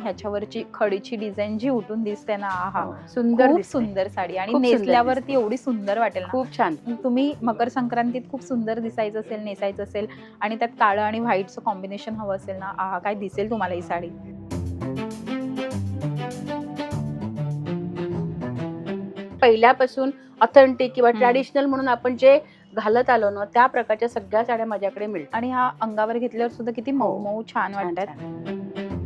ह्याच्यावरची खडीची design जी उठून दिसते ना आहा हो, सुंदर खूप. सुंदर साडी आणि नेसल्यावरती दिसते. एवढी सुंदर वाटेल ना खूप छान तुम्ही मकर संक्रांतीत खूप सुंदर दिसायचं असेल नेसायचं असेल आणि त्यात काळं आणि व्हाईटचं कॉम्बिनेशन हवं असेल ना आहा काय दिसेल तुम्हाला ही साडी पहिल्यापासून ऑथेंटिक किंवा. ट्रॅडिशनल म्हणून आपण जे घालत आलो ना त्या प्रकारच्या सगळ्या साड्या माझ्याकडे मिळतात आणि हा अंगावर घेतल्यावर सुद्धा किती मऊ हो. मऊ छान छान, वाटतात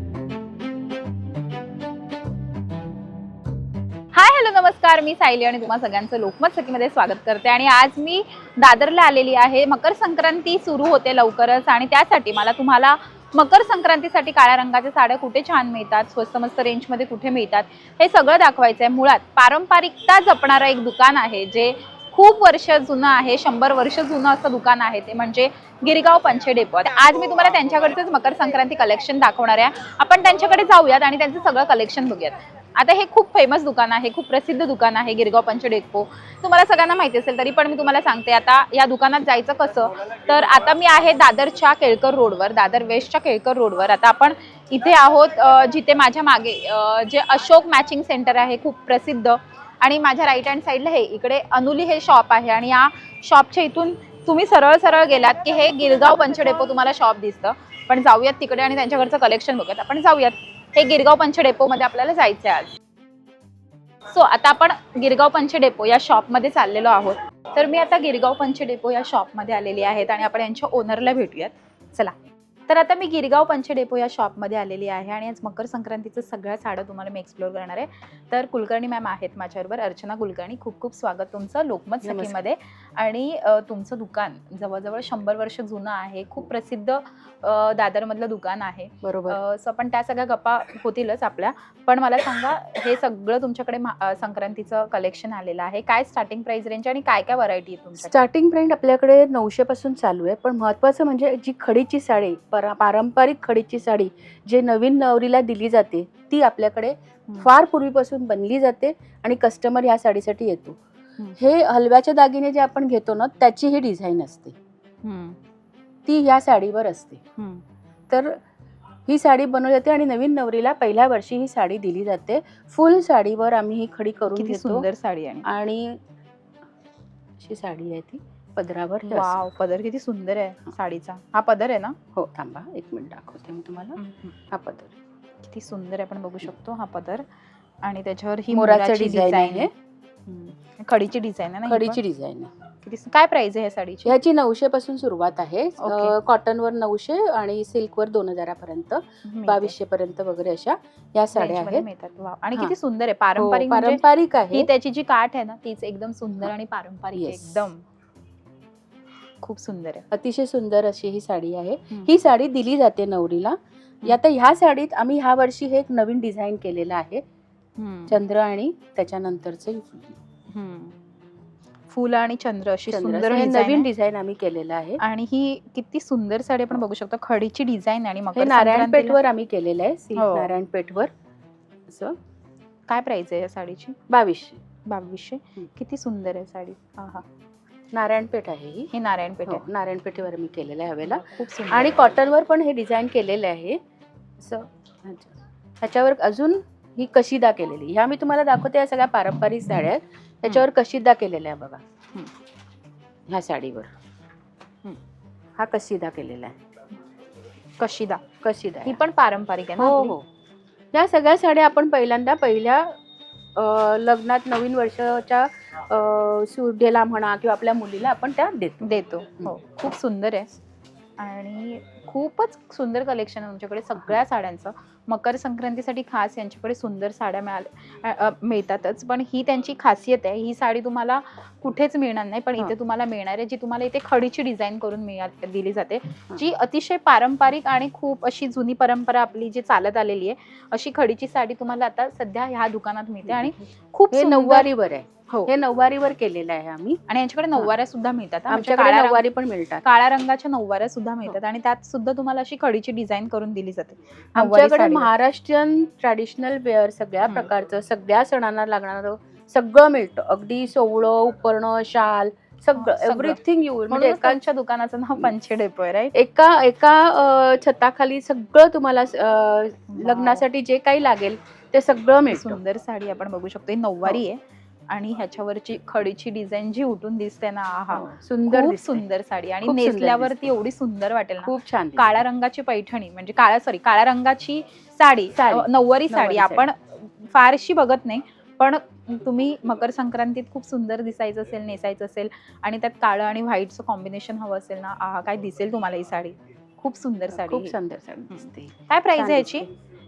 हॅलो नमस्कार. मी सायली आणि तुम्हा सगळ्यांचं लोकमत सखीमध्ये स्वागत करते. आणि आज मी दादरला आलेली आहे. मकर संक्रांती सुरू होते लवकरच आणि त्यासाठी मला तुम्हाला मकर संक्रांतीसाठी काळ्या रंगाच्या साड्या कुठे छान मिळतात स्वस्त मस्त रेंजमध्ये कुठे मिळतात हे सगळं दाखवायचं आहे मुळात पारंपरिकता जपणारं एक दुकान आहे जे खूप वर्ष जुनं आहे शंभर वर्ष जुनं असं दुकान आहे ते म्हणजे गिरगाव पंचे डेपो. आज मी तुम्हाला त्यांच्याकडचंच मकर संक्रांती कलेक्शन दाखवणार आहे. आपण त्यांच्याकडे जाऊयात आणि त्यांचं सगळं कलेक्शन बघूयात. आता हे खूप फेमस दुकान आहे खूप प्रसिद्ध दुकान आहे गिरगाव पंच डेपो तुम्हाला सगळ्यांना माहिती असेल तरी पण मी तुम्हाला सांगते आता या दुकानात जायचं कसं? तर आता मी आहे दादरच्या केळकर रोडवर दादर वेस्टच्या केळकर रोडवर. आता आपण इथे आहोत जिथे माझ्या मागे जे अशोक मॅचिंग सेंटर आहे खूप प्रसिद्ध. आणि माझ्या राईट हँड साईडला हे इकडे अनुली हे शॉप आहे. आणि या शॉपच्या इथून तुम्ही सरळ सरळ गेलात की हे गिरगाव पंचडेपो तुम्हाला शॉप दिसतं. पण जाऊयात तिकडे आणि त्यांच्याकडचं कलेक्शन बघूयात. आपण जाऊयात. हे गिरगाव पंच डेपो मध्ये आपल्याला जायचं आहे आज. सो आता आपण गिरगाव पंच डेपो या शॉपमध्ये चाललेलो आहोत. तर मी आता गिरगाव पंच डेपो या शॉपमध्ये आलेली आहेत आणि आपण यांच्या ओनरला भेटूयात. चला. तर आता मी गिरगाव पंच डेपो या शॉपमध्ये आलेली आहे आणि आज मकर संक्रांतीचं सगळ्या साड्या तुम्हाला मी एक्सप्लोर करणार आहे. तर कुलकर्णी मॅम आहेत माझ्याबरोबर. अर्चना कुलकर्णी खूप खूप स्वागत तुमचं लोकमत. सखीमध्ये. आणि तुमचं दुकान जवळजवळ शंभर वर्ष जुनं आहे. खूप प्रसिद्ध दादरमधलं दुकान आहे. बरोबर. सो आपण त्या सगळ्या गप्पा होतीलच आपल्या. पण मला सांगा हे सगळं तुमच्याकडे संक्रांतीचं कलेक्शन आलेलं आहे. काय स्टार्टिंग प्राइस रेंज आणि काय काय व्हरायटी आहे तुमच्याकडे? स्टार्टिंग प्राइस आपल्याकडे नऊशे पासून चालू आहे. पण महत्वाचं म्हणजे जी खडीची साडी परा पारंपरिक खडीची साडी जे नवीन नवरीला दिली जाते ती आपल्याकडे. फार पूर्वीपासून बनली जाते आणि कस्टमर ह्या साडीसाठी येतो. हे हलव्याच्या दागिने जे आपण घेतो ना त्याची ही डिझाईन असते. ती ह्या साडीवर असते. तर ही साडी बनवली जाते आणि नवीन नवरीला पहिल्या वर्षी ही साडी दिली जाते. फुल साडीवर आम्ही ही खडी करून घेतो. सुंदर साडी आणि आणि अशी साडी आहे ती. पदरावर हे असं. वाव पदर किती सुंदर आहे साडीचा. हा पदर आहे ना? हो थांबा एक मिनिट दाखवते मी तुम्हाला. हा पदर. किती सुंदर आहे आपण बघू शकतो हा पदर. आणि त्याच्यावर ही मोराचं मोराची डिझाईन आहे. हम्म. खडीची डिझाईन आहे ना ही खडीची? डिझाईन आहे. किती सु- काय प्राइस आहे ह्या साडीची? ह्याची नऊशे पासून सुरुवात आहे. ओके. कॉटनवर नऊशे आणि सिल्कवर दोन हजारापर्यंत मिळते. बावीसशे पर्यंत वगैरे अशा या साड्या Range मध्ये आहेत. मिळतात. वाव. आणि हा. किती सुंदर आहे. हो, पारंपरिक म्हणजे पारंपरिक ही आहे त्याची जी काठ आहे ना तीच एकदम सुंदर आणि पारंपरिक आहे, Yes. एकदम. खूप सुंदर आहे. अतिशय सुंदर अशी ही साडी आहे. ही साडी दिली जाते नवरीला. आता ह्या साडीत आम्ही ह्या वर्षी हे एक नवीन डिझाईन केलेलं आहे. चंद्र आणि त्याच्यानंतरचे. फुलं. आणि चंद्र अशी सुंदर नवीन. डिझाईन आम्ही केलेलं आहे. आणि ही किती सुंदर साडी आपण बघू शकतो. खडीची डिझाईन आणि हे मकर नारायणपेठ संक्रांतीला- वर आम्ही केलेलं आहे. हो. नारायणपेठवर असं. काय प्राइस आहे या साडीची? बावीसशे. बावीसशे. किती सुंदर आहे साडी. हा हा नारायणपेठ आहे ही. ही नारायणपेठ हो, आहे. नारायणपेठेवर मी केलेलं आहे हवेला. खूप सुंदर आणि. कॉटनवर पण हे डिझाईन केलेलं आहे. असं ह्याच्या- ह्याच्यावर अजून ही कशिदा केलेली. ह्या मी तुम्हाला दाखवते या सगळ्या पारंपरिक साड्या आहेत. त्याच्यावर कशिदा केलेल्या आहे बघा. ह्या साडीवर. हा कशिदा केलेला आहे. कशिदा. कशिदा ही. पण पारंपरिक आहे ना हो आपली? हो. या सगळ्या साड्या आपण पहिल्यांदा पहिल्या अं, लग्नात नवीन वर्षाच्या सुडेला म्हणा किंवा आपल्या मुलीला आपण त्या देतो. देतो. हो खूप सुंदर आहे. आणि खूपच सुंदर कलेक्शन आहे तुमच्याकडे सगळ्या साड्यांचं. मकर संक्रांतीसाठी खास यांच्याकडे सुंदर साड्या मिळाल्या मिळतातच. पण ही त्यांची खासियत आहे ही साडी तुम्हाला कुठेच मिळणार नाही. पण. इथे तुम्हाला मिळणार आहे जी तुम्हाला इथे खडीची डिझाईन करून मिळा दिली जाते. जी अतिशय पारंपरिक आणि खूप अशी जुनी परंपरा आपली जी चालत आलेली आहे अशी खडीची साडी तुम्हाला आता सध्या ह्या दुकानात मिळते. आणि खूप नऊवारीवर आहे. हो. हे नऊवारीवर केलेलं आहे आम्ही. आणि यांच्याकडे नऊवाऱ्या सुद्धा मिळतात हा. म्हणजे आमच्याकडे काळ्या रंग- नऊवारी पण मिळतात. काळ्या रंगाच्या नऊवाऱ्या सुद्धा मिळतात आणि त्यात सुद्धा तुम्हाला अशी खडीची डिझाईन करून दिली जाते. नऊवारी आमच्याकडे साडीवर. महाराष्ट्रीयन ट्रॅडिशनल वेअर सगळ्या हम्म. प्रकारचं सगळ्या सणांना लागणारं सगळं मिळतं. अगदी सोवळं उपरणं शाल सगळं सगळं. एव्हरीथिंग यू म्हणजे एका एकांच्या दुकानाचं नाव पंचे डेपो आहे राईट एका एका अं, छताखाली सगळं तुम्हाला अं, लग्नासाठी जे काही लागेल ते सगळं मिळतं. सुंदर साडी आपण बघू शकतो. ही नऊवारी आहे. आणि ह्याच्यावरची खडीची डिझाईन जी उठून दिसते ना आहा हो, सुंदर. सुंदर साडी आणि नेसल्यावरती दिसते. एवढी सुंदर वाटेल ना खूप छान. काळ्या रंगाची पैठणी म्हणजे काळ्या सॉरी काळ्या रंगाची साडी नऊवारी साडी आपण फारशी बघत नाही पण तुम्ही मकर संक्रांतीत खूप सुंदर दिसायचं असेल नेसायचं असेल आणि त्यात काळं आणि व्हाईटचं कॉम्बिनेशन हवं असेल ना आहा काय दिसेल तुम्हाला ही साडी खूप सुंदर साडी खूप ही. सुंदर साडी दिसते काय प्राइस आहे याची.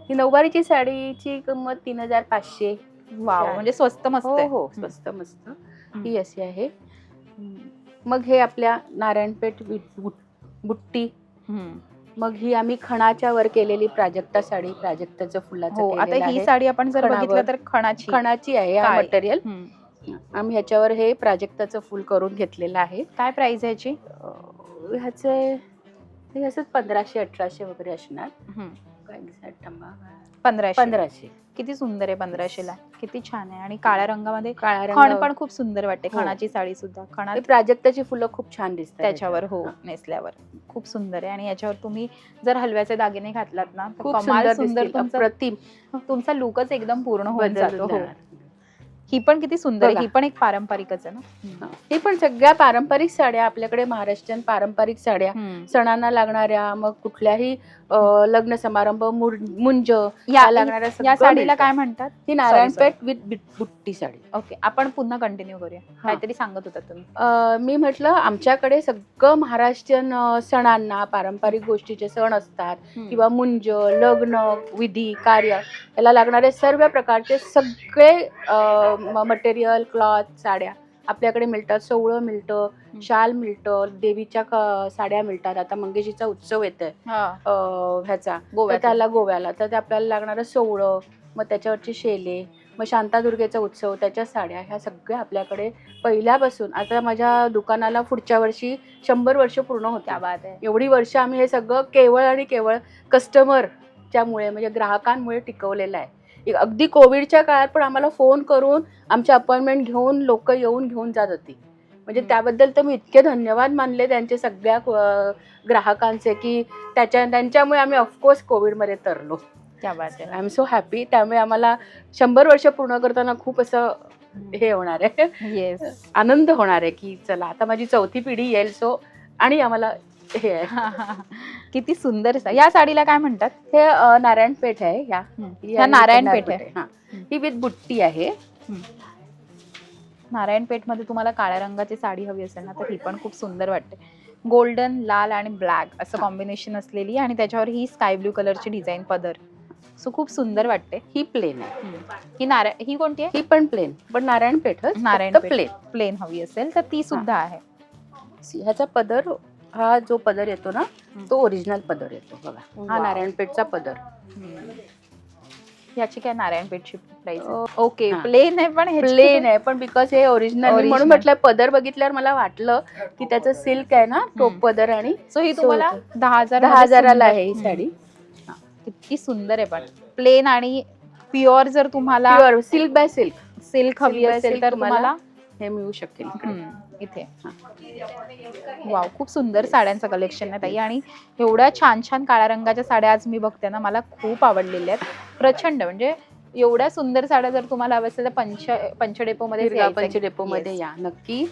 ही नऊवारीची साडीची किंमत तीन हजार पाचशे वाव. म्हणजे स्वस्त मस्त हो आहे. हो. स्वस्त मस्त ही अशी आहे मग हे आपल्या नारायणपेठ वि- बुट- बुट्टी हम्म. मग ही आम्ही खणाच्या वर केलेली प्राजक्ता साडी प्राजक्ताचं फुलाचं हो आता ही आहे. साडी आपण जर खणावर. बघितलं तर खणाची खणाची आहे हा. मटेरियल हम्म. आम्ही ह्याच्यावर हे प्राजक्ताचं फुल करून घेतलेलं आहे काय प्राइस आहे याची अं, ह्याचे हे असंच पंधराशे अठराशे वगैरे असणार हम्म. काय exact थांबा. पंधराशे पंधराशे किती सुंदर आहे पंधराशेला. किती छान आहे. आणि काळ्या रंगामध्ये काळ्या खण पण खूप सुंदर वाटते. हो. खणाची साडी सुद्धा. खणात प्राजक्ताची फुलं खूप छान दिसतात त्याच्यावर हो हा. नेसल्यावर. खूप सुंदर आहे. आणि याच्यावर तुम्ही जर हलव्याचे दागिने घातलात ना तर खूप कमाल सुंदर सुंदर दिसतील, तुमचा अप्रतिम. तुमचा लुकच एकदम पूर्ण होऊन बदलून जातो. हो. जाणार. ही पण किती सुंदर आहे. ही पण एक पारंपरिकच आहे ना? हा. पण सगळ्या पारंपरिक साड्या आपल्याकडे महाराष्ट्रीयन पारंपरिक साड्या हम्म. सणांना लागणाऱ्या मग कुठल्याही अं, लग्न समारंभ मुर- मुंज या लागणाऱ्या या सगळं साडीला मिळतं. काय म्हणतात? ही नारायणपेठ विथ बुट्टी साडी. ओके आपण पुन्हा कंटिन्यू करूया. काहीतरी सांगत होता तुम्ही. अं, मी म्हटलं आमच्याकडे सगळं महाराष्ट्रीयन अं, सणांना पारंपरिक गोष्टीचे सण असतात किंवा मुंज लग्न विधी कार्य याला लागणारे सर्व प्रकारचे सगळे मटेरियल क्लॉथ साड्या. आपल्याकडे मिळतात सोवळं मिळतं शाल मिळतं देवीच्या साड्या मिळतात. आता मंगेशीचा उत्सव येत आहे हा, ह्याचा. तर गोव्यात त्याला गोव्याला. तर ते आपल्याला लागणारं सोवळं मग त्याच्यावरचे शेले मग शांतादुर्गेचा उत्सव त्याच्या साड्या ह्या सगळ्या आपल्याकडे पहिल्यापासून. आता माझ्या दुकानाला पुढच्या वर्षी शंभर वर्ष पूर्ण होत्या एवढी वर्ष आम्ही हे सगळं केवळ आणि केवळ कस्टमरच्यामुळे म्हणजे ग्राहकांमुळे टिकवलेलं आहे. एक अगदी कोविडच्या काळात पण आम्हाला फोन करून आमची अपॉइंटमेंट घेऊन लोक येऊन घेऊन जात होती. म्हणजे. त्याबद्दल तर मी इतके धन्यवाद मानले त्यांचे सगळ्या ग्राहकांचे की त्याच्या त्यांच्यामुळे आम्ही ऑफकोर्स कोविडमध्ये तरलो. बात आहे आय एम सो हॅपी त्यामुळे आम्हाला शंभर वर्ष पूर्ण करताना खूप असं हे होणार आहे. येस आनंद होणार आहे की चला आता माझी चौथी पिढी येईल सो आणि आम्हाला हे. किती सुंदर सा- या साडीला काय म्हणतात? हे अ, नारायणपेठ आहे ह्या ही ह्या आहे नारायणपेठ आहे. हा. ही विथ बुट्टी आहे. नारायणपेठमध्ये तुम्हाला काळ्या रंगाची साडी हवी असेल ना तर ही पण खूप सुंदर वाटते. गोल्डन लाल आणि ब्लॅक असं कॉम्बिनेशन असलेली आणि त्याच्यावर ही स्काय ब्ल्यू कलरची डिझाईन पदर. सो खूप सुंदर वाटते. ही प्लेन आहे. ही नारायण ही कोणती आहे? ही पण प्लेन पण नारायणपेठ. प्लेन. प्लेन हवी असेल तर ती सुद्धा आहे. ह्याचा पदर हा जो पदर येतो ना तो ओरिजिनल पदर येतो बघा. हा Wow. नारायणपेठचा पदर. याची काय नारायणपेठची प्राइस ओके हा. प्लेन आहे पण ह्याची- प्लेन आहे पण बिकॉज हे ओरिजिनल Original. म्हणून म्हटलं पदर बघितल्यावर मला वाटलं की त्याचं सिल्क आहे ना तो हम्म. पदर आणि सो ही तुम्हाला दहा हजार दहा हजाराला आहे ही साडी. किती सुंदर आहे पण. प्लेन आणि प्युअर जर तुम्हाला सिल्क बाय सिल्क सिल्क हवी Silk by असेल silk तर तुम्हाला तुम्हाला हे मिळू शकेल इथे. वाव खूप सुंदर साड्यांचं कलेक्शन आहे ताई. आणि एवढ्या छान छान काळ्या रंगाच्या साड्या आज मी बघते ना मला खूप आवडलेल्या आहेत. प्रचंड म्हणजे एवढ्या सुंदर साड्या जर तुम्हाला हव्या असेल तर पंच पंचडेपो मध्ये हिरगा पंच डेपो मध्ये या नक्की.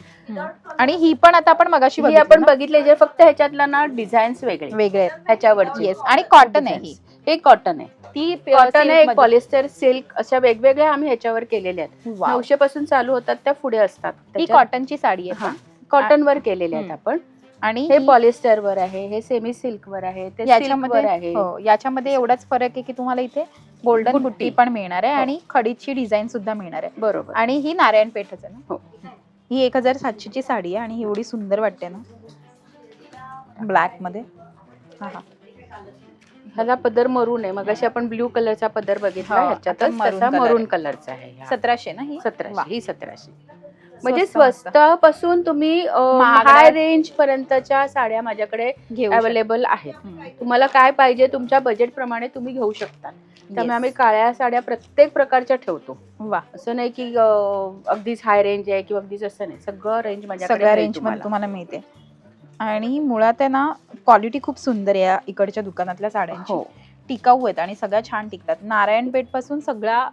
आणि ही पण आता आपण मगाशी आपण? बघितले जे फक्त ह्याच्यातला ना डिझाईन्स वेगळे. वेगळे आहेत. ह्याच्यावरचे. आणि कॉटन आहे ही. हे कॉटन आहे. ती कॉटन आहे पॉलिस्टर सिल्क अशा वेगवेगळ्या आम्ही ह्याच्यावर केलेल्या आहेत. वाव. नऊशे पासून चालू होतात त्या पुढे असतात. ही कॉटनची साडी आहे हा कॉटन वर केलेले आहेत हम्म. आपण. आणि हे ही- पॉलिस्टर वर आहे हे सेमी सिल्क वर आहे ते याच्यामध्ये आहे. हो याच्यामध्ये एवढाच फरक आहे की तुम्हाला इथे गोल्डन बुट्टी. बुट्टी पण मिळणार आहे हो. आणि खडीची डिझाईन सुद्धा मिळणार आहे. बरोबर. आणि ही नारायण पेठच आहे ना? हो. ही एक हजार सातशेची साडी आहे आणि एवढी सुंदर वाटते ना? ब्लॅकमध्ये. हा हा. ह्याला पदर मरून आहे मग आपण ब्ल्यू कलरचा पदर बघितला हा, ह्याच्यातच maroon तसा color मरून आहे. कलरचा आहे ह्या. सतराशे ना ही वा. सतराशे ही सतराशे म्हणजे स्वस्त मस्त. स्वस्तापासून तुम्ही महागड्या- हाय रेंज पर्यंतच्या साड्या माझ्याकडे घेऊ. अवेलेबल आहेत. तुम्हाला काय पाहिजे तुमच्या बजेट प्रमाणे तुम्ही घेऊ शकता त्यामुळे. आम्ही काळ्या साड्या प्रत्येक प्रकारच्या ठेवतो वा असं नाही की अं, अगदीच हाय रेंज आहे किंवा अगदीच असं नाही सगळं रेंज माझ्याकडे सगळ्या मिळेल रेंजमध्ये तुम्हाला. तुम्हाला मिळते आणि मुळात आहे ना क्वालिटी खूप सुंदर आहे या इकडच्या दुकानातल्या साड्यांची हो टिकाऊ आहेत आणि सगळ्या छान टिकतात नारायणपेठपासून सगळ्या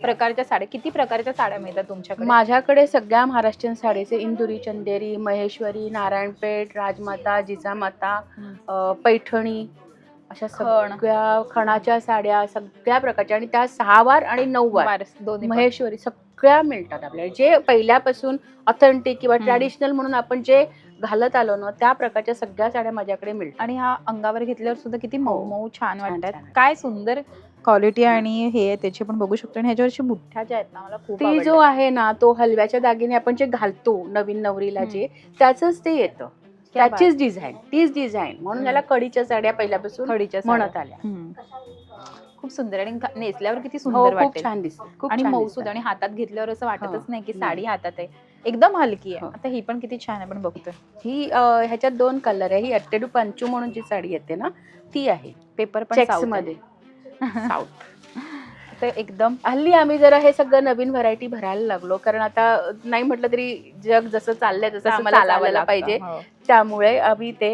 प्रकारच्या साड्या किती प्रकारच्या साड्या मिळतात तुमच्याकडे माझ्याकडे सगळ्या महाराष्ट्रीयन साडीचे इंदुरी चंदेरी महेश्वरी नारायणपेठ राजमाता जिजामाता. अं, पैठणी अशा खण. सगळ्या खणाच्या साड्या सगळ्या प्रकारच्या आणि त्या सहा वार आणि नऊ वार दोन्ही पण. महेश्वरी सगळ्या मिळतात आपल्याला जे पहिल्यापासून ऑथेंटिक किंवा हम्म. ट्रॅडिशनल म्हणून आपण जे घालत आलो ना त्या प्रकारच्या सगळ्या साड्या माझ्याकडे मिळतात आणि हा अंगावर घेतल्यावर सुद्धा किती मऊ हो. मऊ छान छान, वाटतात. काय सुंदर क्वालिटी आणि हे त्याचे पण बघू शकतो आणि ह्याच्यावरची बुठ्ठ्या ज्या आहेत ना मला खूप ती. जो आहे ना तो हलव्याच्या दागिने आपण जे घालतो नवीन नवरीला जे त्याच ते येतं त्याचीच डिझाईन तीच डिझाईन म्हणून. याला कडीच्या साड्या पहिल्यापासून खडीच्या म्हणत. आल्या. खूप सुंदर आणि नेसल्यावर किती हो सुंदर वाटते छान दिसत खूप आणि मऊसूद दिसतात. आणि हातात घेतल्यावर असं वाटतच हो. नाही की. साडी हातात आहे एकदम हलकी आहे हो. आता ही पण किती छान आहे आपण बघतोय ही अं, ह्याच्यात दोन कलर आहे ही अट्टेडू पंचू म्हणून जी साडी येते ना ती आहे पेपर पण चेक्स south आहे. मध्ये तर एकदम हल्ली आम्ही जरा हे सगळं नवीन व्हरायटी भरायला लागलो कारण आता नाही म्हटलं तरी जग जसं चाललंय तसं आम्हाला चालायला. पाहिजे हो. त्यामुळे आम्ही ते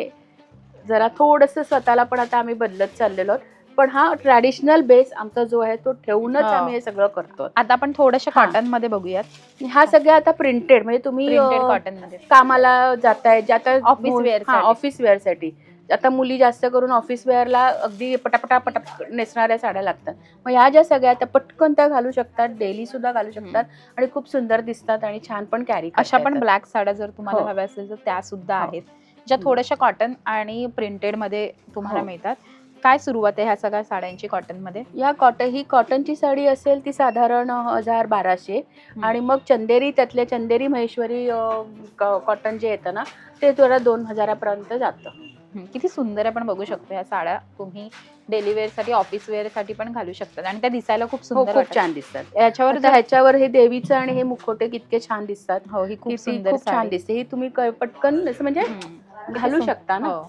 जरा थोडस स्वतःला पण आता आम्ही बदलत चाललेलो आहोत. पण हा ट्रॅडिशनल बेस आमचा जो आहे तो ठेवूनच हो. आम्ही हे सगळं करतो आता आपण थोड्याशा हा. कॉटनमध्ये बघूयात हा सगळ्या आता प्रिंटेड म्हणजे तुम्ही प्रिंटेड अं, कॉटनमध्ये कामाला जाताय जे आता Office wear साठी. ऑफिस वेअरसाठी आता मुली जास्त करून ऑफिस वेअरला अगदी पटापटा पटापट नेसणाऱ्या साड्या लागतात मग ह्या ज्या सगळ्या त्या पटकन त्या घालू शकतात डेली सुद्धा घालू शकतात आणि खूप सुंदर दिसतात आणि छान पण कॅरी अशा पण ब्लॅक साड्या जर तुम्हाला हो. हव्या असेल तर त्या सुद्धा हो. आहेत ज्या हम्म. थोड्याशा कॉटन आणि प्रिंटेडमध्ये तुम्हाला हो. मिळतात काय सुरुवात आहे ह्या सगळ्या साड्यांची कॉटनमध्ये या कॉटन ही कॉटनची साडी असेल ती साधारण हजार बाराशे. आणि मग चंदेरी त्यातल्या चंदेरी महेश्वरी कॉटन जे येतं ना ते थोडं दोन हजारापर्यंत जातं. किती सुंदर आपण बघू शकतो ह्या साड्या. तुम्ही डेली वेअरसाठी ऑफिस वेअरसाठी पण घालू शकतात. आणि त्या दिसायला खूप हो सुंदर खूप. छान दिसतात. याच्यावर ह्याच्यावर हे देवीचं आणि हे मुखोटे कितके छान दिसतात. हो ही खूप सुंदर छान. दिसते. ही तुम्ही पटकन म्हणजे घालू शकता ना? हो.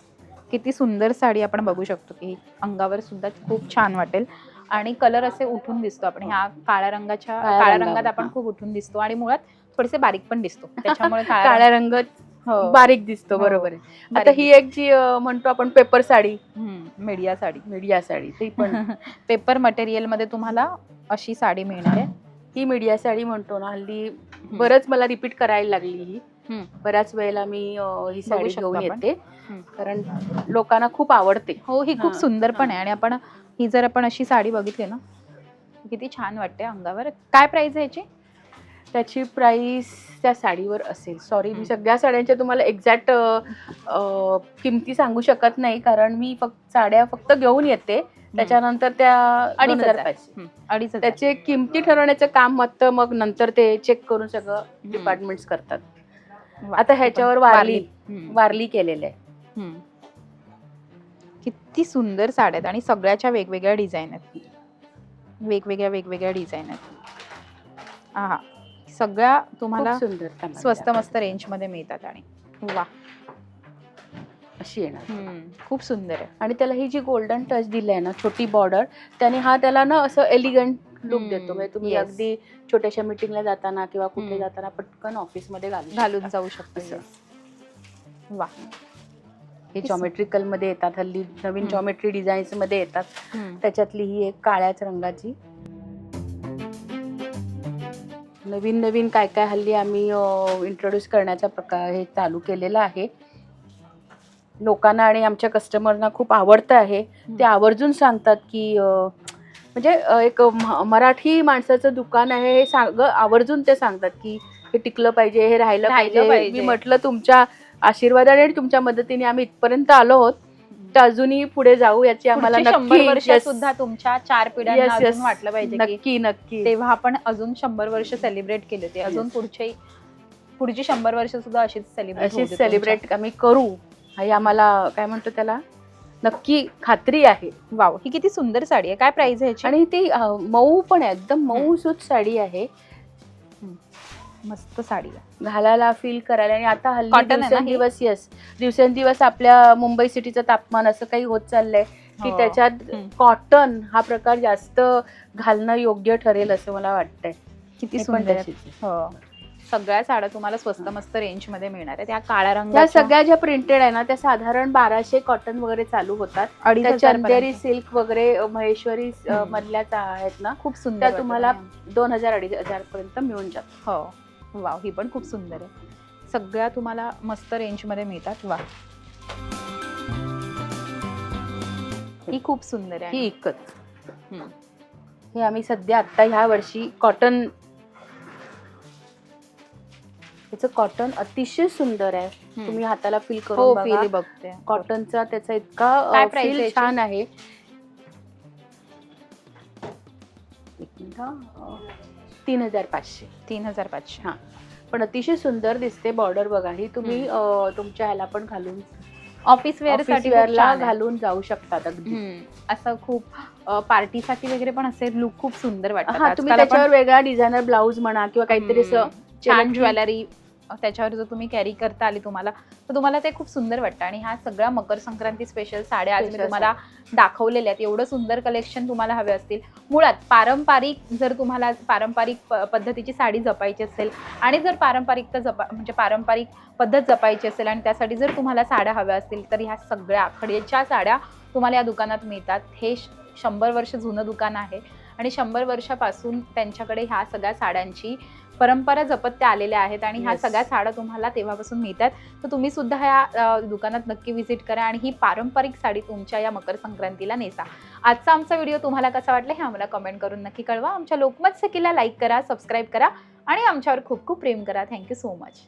किती सुंदर साडी आपण बघू शकतो की अंगावर सुद्धा खूप छान वाटेल. आणि कलर असे उठून दिसतो आपण. ह्या काळ्या रंगाच्या काळ्या काळ्या रंगावर, रंगात आपण. खूप उठून दिसतो आणि मुळात थोडेसे बारीक पण दिसतो. त्याच्यामुळे काळ्या काळ्या रंग हो. बारीक दिसतो हो. बरोबर आहे. आता बारीक ही एक जी अं, म्हणतो आपण पेपर साडी. हम्म, मीडिया साडी. मीडिया साडी ती पण. पेपर मटेरियलमध्ये तुम्हाला अशी साडी मिळणार आहे. ही मीडिया साडी म्हणतो ना हल्ली बरंच मला रिपीट करायला लागली ही. बऱ्याच वेळेला मी ही साडी घेऊन. येते. कारण लोकांना खूप आवडते हो ही खूप सुंदर पण. आहे आणि आपण ही जर आपण अशी साडी बघितली ना किती छान वाटते अंगावर काय प्राइस आहे याची त्याची प्राइस त्या साडीवर असेल सॉरी मी. सगळ्या साड्यांच्या तुम्हाला एक्झॅक्ट किमती सांगू शकत नाही कारण मी फक्त साड्या फक्त घेऊन येते त्याच्यानंतर त्या अडीच हजार. हम्म, अडीच हजार. त्याचे किमती ठरवण्याचं काम मत मग नंतर ते चेक करून सगळं. डिपार्टमेंट करतात आता ह्याच्यावर वारली वारली. केलेलं. आहे हम्म. किती सुंदर साड्या आहेत आणि सगळ्याच्या वेगवेगळ्या डिझाईन आहेत. वेगवेगळ्या वेगवेगळ्या डिझाईन आहेत. हा सगळ्या तुम्हाला सुंदर स्वस्त आहे. मस्त रेंजमध्ये मिळतात आणि वा. अशी येणार. हम्म, खूप सुंदर आहे. आणि त्याला ही जी गोल्डन टच दिलाय ना छोटी बॉर्डर त्याने हा त्याला ना असं एलिगंट लुक देतो म्हणजे तुम्ही yes. अगदी छोट्याशा मिटिंगला जाताना किंवा कुठे हम्म. जाताना पटकन ऑफिसमध्ये घालू घालून. जाऊ शकतो. वा हे जॉमेट्रिकलमध्ये येतात हल्ली नवीन हम्म. जॉमेट्री डिझाईन्समध्ये येतात हम्म. त्याच्यातली ही एक काळ्याच रंगाची नवीन नवीन काय काय हल्ली आम्ही इंट्रोड्यूस करण्याचा प्रकार हे चालू केलेलं आहे लोकांना आणि आमच्या कस्टमरना खूप आवडतं आहे ते आवर्जून सांगतात की अं, म्हणजे एक मराठी माणसाचं दुकान आहे हे सांग आवर्जून ते सांगतात की हे टिकलं पाहिजे हे राहिलं पाहिजे. मी म्हटलं तुमच्या आशीर्वादाने आणि तुमच्या मदतीने आम्ही इथपर्यंत आलो आहोत. तर अजूनही पुढे जाऊ याची आम्हाला नक्की सुद्धा तुमच्या चार अजून वाटलं पाहिजे नक्की नक्की. तेव्हा आपण अजून शंभर वर्ष सेलिब्रेट केले ते. अजून. पुढचे पुढची शंभर वर्ष सुद्धा अशीच सेलिब्रेट अशीच सेलिब्रेट आम्ही करू. ही आम्हाला काय म्हणतो त्याला? नक्की खात्री आहे. वाव ही किती सुंदर साडी आहे. काय प्राइस आहे याची? आणि ती अं, मऊ पण आहे. एकदम मऊ सूत साडी आहे. मस्त साडी आहे. घालायला फील करायला. आणि आता हल्ली Cotton आहे ना? दिवसेंदिवस येस दिवसेंदिवस आपल्या मुंबई सिटीचं तापमान असं काही होत चाललंय की हो. त्याच्यात हम्म. कॉटन हा प्रकार जास्त घालणं योग्य ठरेल असं मला वाटतंय. किती पण सुंदर आहे. तशीच आहे. हो. सगळ्या साड्या तुम्हाला स्वस्त मस्त रेंजमध्ये मिळणार आहे त्या काळ्या त्या रंगाच्या सगळ्या ज्या प्रिंटेड आहे ना त्या साधारण बाराशे कॉटन वगैरे चालू होतात. हजारपर्यंत. चंदेरी सिल्क वगैरे महेश्वरी. मधल्याच आहेत ना खूप सुंदर तुम्हाला. दोन हजार अडीच हजार पर्यंत मिळून जातात हो. वाव ही पण खूप सुंदर आहे. सगळ्या तुम्हाला मस्त रेंजमध्ये मिळतात. वा ही खूप सुंदर आहे. ही इकत हम्म. हे आम्ही सध्या आता ह्या वर्षी कॉटन त्याचं कॉटन अतिशय सुंदर आहे. तुम्ही हाताला फील हो करून बघते. कॉटनचा त्याचा इतका काय अ, price आहे फील याची? छान आहे. एक मिनिट हा. अ, तीन हजार पाचशे. तीन हजार पाचशे. हा. पण अतिशय सुंदर दिसते बॉर्डर बघा. ही तुम्ही अ, तुमच्या ह्याला पण घालून ऑफिस वेअरसाठी वेअरला घालून जाऊ शकतात अगदी. असं खूप पार्टीसाठी वगैरे पण असे लुक खूप सुंदर वाटतात. हा तुम्ही आजकाल आपण त्याच्यावर वेगळा डिझायनर ब्लाऊज म्हणा किंवा काहीतरी असं हम्म, छान ज्वेलरी त्याच्यावर जर तुम्ही कॅरी करता आली तुम्हाला तर तुम्हाला ते खूप सुंदर वाटतं. आणि ह्या सगळ्या मकर संक्रांती स्पेशल साड्या आज मी तुम्हाला दाखवलेल्या आहेत. एवढं सुंदर कलेक्शन तुम्हाला हवे असतील. मुळात पारंपरिक जर तुम्हाला पारंपरिक प- पद्धतीची साडी जपायची असेल आणि जर पारंपरिकता जपा म्हणजे पारंपरिक पद्धत जपायची असेल आणि त्यासाठी जर तुम्हाला साड्या हव्या असतील तर ह्या सगळ्या आखडीच्या साड्या तुम्हाला या दुकानात मिळतात. हे शंभर वर्ष जुनं दुकान आहे. आणि शंभर वर्षापासून त्यांच्याकडे ह्या सगळ्या साड्यांची परंपरा जपत त्या आलेल्या आहेत आणि ह्या. सगळ्या साड्या तुम्हाला तेव्हापासून मिळतात. तर तुम्ही सुद्धा ह्या दुकानात नक्की व्हिजिट करा आणि ही पारंपरिक साडी तुमच्या या मकर संक्रांतीला नेसा. आजचा आमचा व्हिडिओ तुम्हाला कसा वाटला हे आम्हाला कमेंट करून नक्की कळवा. आमच्या लोकमत सखीला लाईक करा सबस्क्राईब करा आणि आमच्यावर खूप खूप प्रेम करा. Thank you so much